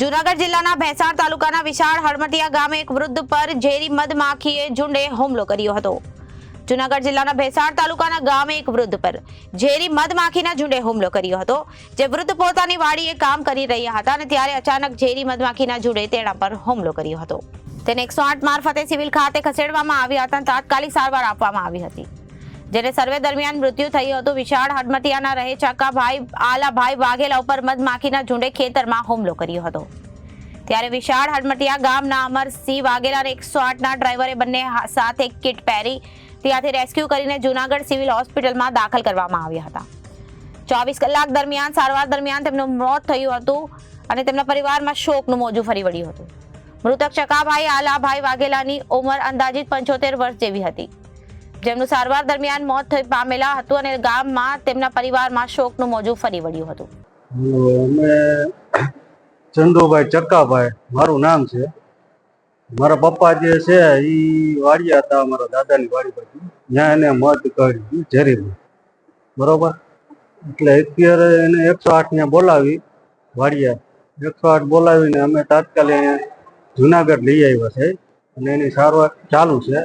જૂનાગઢ જિલ્લાના ભેંસાણ તાલુકાના વિશાળ હળમટિયા ગામે એક વૃદ્ધ પર ઝેરી મધમાખીએ ઝુંડે હુમલો કર્યો હતો. જૂનાગઢ જિલ્લાના ભેસાણ તાલુકાના ગામે એક વૃદ્ધ પર ઝેરી મધમાખીના ઝુંડે હુમલો કર્યો હતો. જે વૃદ્ધ પોતાની વાડીએ કામ કરી રહ્યા હતા અને ત્યારે અચાનક ઝેરી મધમાખીના ઝુંડે તેના પર હુમલો કર્યો હતો. તેને એકસો આઠ મારફતે સિવિલ ખાતે ખસેડવામાં આવ્યા હતા તાત્કાલિક સારવાર આપવામાં આવી હતી. જેને સર્વે દરમિયાન મૃત્યુ થયું હતું. વિશાળ હડમતિયાના રહે ચાકાભાઈ આલાભાઈ વાઘેલા ઉપર મધમાખીના ઝુંડે ખેતરમાં હુમલો કર્યો હતો. ત્યારે વિશાળ હડમતિયા ગામના અમરસિંહ વાઘેલા અને એકસો આઠના ડ્રાઈવરે બંને સાથે કિટ પહેરી ત્યાંથી રેસ્ક્યુ કરીને જૂનાગઢ સિવિલ હોસ્પિટલમાં દાખલ કરવામાં આવ્યા હતા. ચોવીસ કલાક દરમિયાન, સારવાર દરમિયાન તેમનું મોત થયું હતું અને તેમના પરિવારમાં શોકનું મોજું ફરી વળ્યું હતું. મૃતક ચકાભાઈ આલાભાઈ વાઘેલાની ઉંમર અંદાજિત પંચોતેર વર્ષ જેવી હતી. જેમનું સારવાર દરમિયાન મોત પામેલા હતું અને ગામમાં તેમના પરિવારમાં શોકનું મોજું ફરી વળ્યું હતું. અમે ચંદુભાઈ ચક્કાભાઈ, મારું નામ છે. મારા પપ્પા જે છે એ વાડિયા હતા મારા દાદાની વાડી બાજુ. ત્યાં એને મત કરી ઝેરીમાં બરોબર? એટલે અત્યારે એને એકસો આઠ ને બોલાવી, વાડિયા. એકસો આઠ બોલાવીને અમે તાત્કાલિક જુનાગઢ લઈ આવ્યા છે. અને એની સારવાર ચાલુ છે.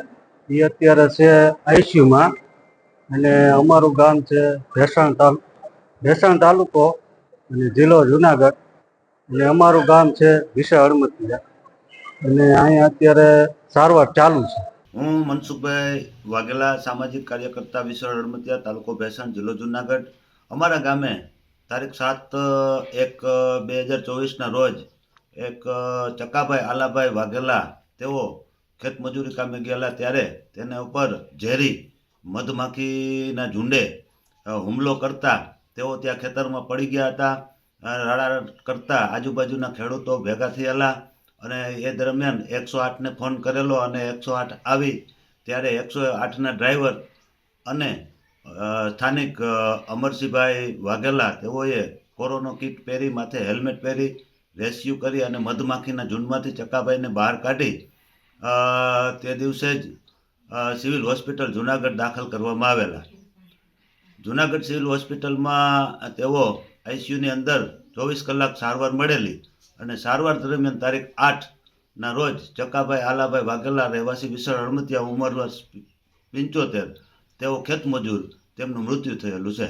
એ અત્યારે છે આઈસીયુમાં અને અમારું ગામ છે ભેસાણ તાલુ, ભેસાણ તાલુકો અને જિલ્લો જુનાગઢ. અને અમારું ગામ છે વિશાળ હળમતિયા. અને અહીંયા અત્યારે સારવાર ચાલુ છે. હું મનસુખભાઈ વાઘેલા, સામાજિક કાર્યકર્તા વિશાળ હળમતિયા, તાલુકો ભેસાણ, જિલ્લો જુનાગઢ. અમારા ગામે તારીખ સાત, એક, બે હજાર ચોવીસના રોજ એક ચકાભાઈ આલાભાઈ વાઘેલા, તેઓ ખેતમજૂરી કામે ગયેલા ત્યારે તેના ઉપર ઝેરી, મધમાખીના ઝુંડે હુમલો કરતા તેઓ ત્યાં ખેતરમાં પડી ગયા હતા. રાડા કરતા આજુબાજુના ખેડૂતો ભેગા થયેલા અને એ દરમિયાન એકસો આઠને ફોન કરેલો અને એકસો આઠ આવી ત્યારે એકસો આઠના ડ્રાઈવર અને સ્થાનિક અમરસિંહભાઈ વાઘેલા તેઓએ કોરોનો કીટ પહેરી માથે હેલ્મેટ પહેરી રેસ્ક્યુ કરી અને મધમાખીના ઝુંડમાંથી ચકાભાઈને બહાર કાઢી તે દિવસે જ સિવિલ હોસ્પિટલ જુનાગઢ દાખલ કરવામાં આવેલા. જુનાગઢ સિવિલ હોસ્પિટલમાં તેઓ આઈસીયુની અંદર ચોવીસ કલાક સારવાર મળેલી અને સારવાર દરમિયાન તારીખ આઠના રોજ ચકાભાઈ આલાભાઈ વાઘેલા રહેવાસી વિશાળ હળમતિયા ઉંમર પંચોતેર તેઓ ખેતમજૂર તેમનું મૃત્યુ થયેલું છે.